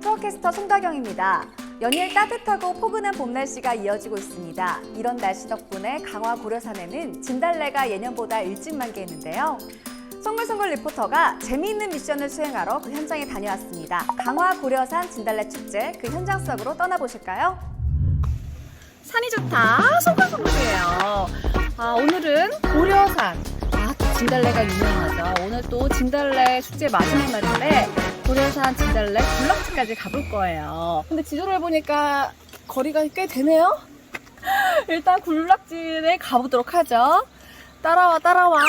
투어캐스터 송다경입니다. 연일 따뜻하고 포근한 봄 날씨가 이어지고 있습니다. 이런 날씨 덕분에 강화 고려산에는 진달래가 예년보다 일찍 만개했는데요. 송글송글 리포터가 재미있는 미션을 수행하러 그 현장에 다녀왔습니다. 강화 고려산 진달래 축제 그 현장 속으로 떠나보실까요? 산이 좋다. 송글송글이에요. 아, 오늘은 고려산. 진달래가 유명하죠. 오늘 또 진달래 축제 마지막 날인데 고려산 진달래 굴락지까지 가볼 거예요. 근데 지도를 보니까 거리가 꽤 되네요. 일단 굴락지에 가보도록 하죠. 따라와, 따라와.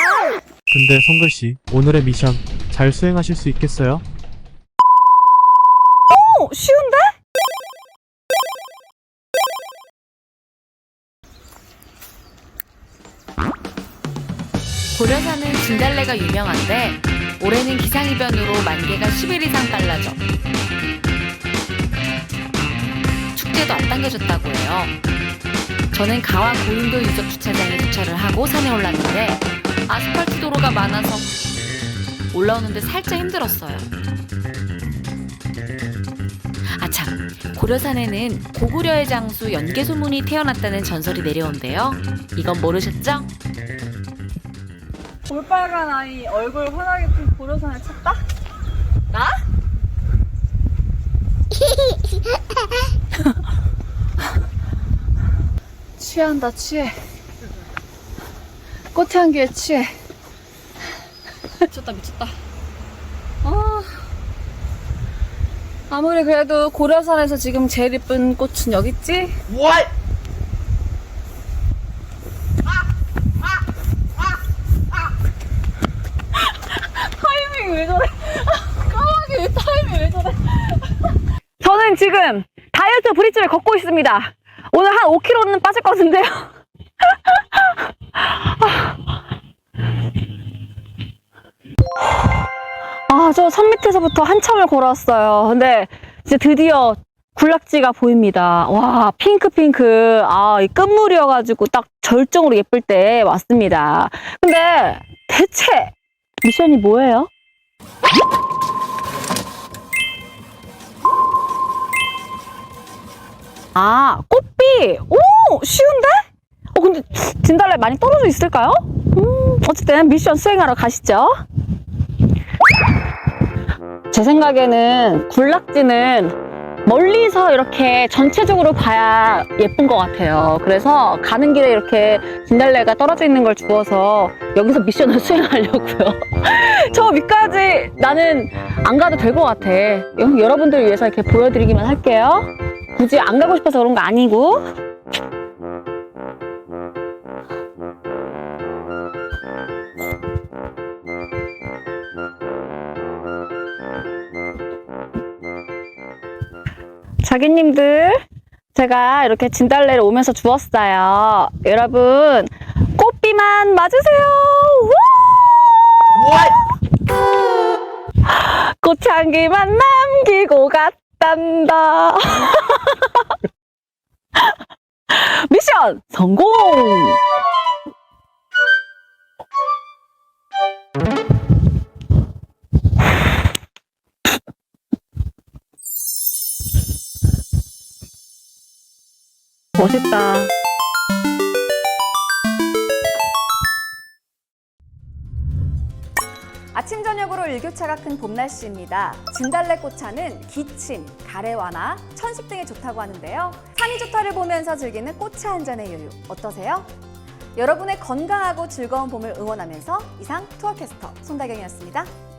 근데 송글 씨, 오늘의 미션 잘 수행하실 수 있겠어요? 고려산은 진달래가 유명한데 올해는 기상이변으로 만개가 10일 이상 빨라져 축제도 앞당겨졌다고 해요. 저는 가와 고인도 유적 주차장에 주차를 하고 산에 올랐는데 아스팔트 도로가 많아서 올라오는데 살짝 힘들었어요. 아참, 고려산에는 고구려의 장수 연개소문이 태어났다는 전설이 내려온대요. 이건 모르셨죠? 볼빨간 아이 얼굴 환하게 핀 고려산을 찾다? 나? 취한다 취해 꽃 향기에 취해 미쳤다 미쳤다 아, 아무리 그래도 고려산에서 지금 제일 이쁜 꽃은 여기 있지? 타이밍 왜 저래? 까마귀 왜 타이밍 왜 저래? 저는 지금 다이어트 브릿지를 걷고 있습니다. 오늘 한 5kg는 빠질 것 같은데요. 아, 저 산 밑에서부터 한참을 걸어왔어요. 근데 이제 드디어 굴락지가 보입니다. 와, 핑크핑크. 아, 이 끝물이어가지고 딱 절정으로 예쁠 때 왔습니다. 근데 대체 미션이 뭐예요? 아, 꽃비! 오! 쉬운데? 어, 근데 진달래 많이 떨어져 있을까요? 음, 어쨌든 미션 수행하러 가시죠. 제 생각에는 굴락지는 멀리서 이렇게 전체적으로 봐야 예쁜 것 같아요. 그래서 가는 길에 이렇게 진달래가 떨어져 있는 걸 주워서 여기서 미션을 수행하려고요. 저 밑까지 나는 안 가도 될 것 같아. 여- 여러분들 위해서 이렇게 보여드리기만 할게요. 굳이 안 가고 싶어서 그런 거 아니고. 자기님들, 제가 이렇게 진달래를 오면서 주웠어요. 여러분, 꽃비만 맞으세요. 와! 꽃향기만 남기고 갔 단다. 미션 성공! 멋있다. 저녁으로 일교차가 큰 봄 날씨입니다. 진달래 꽃차는 기침, 가래 완화, 천식 등에 좋다고 하는데요. 산이 좋다를 보면서 즐기는 꽃차 한 잔의 여유 어떠세요? 여러분의 건강하고 즐거운 봄을 응원하면서 이상 투어캐스터 송다경이었습니다.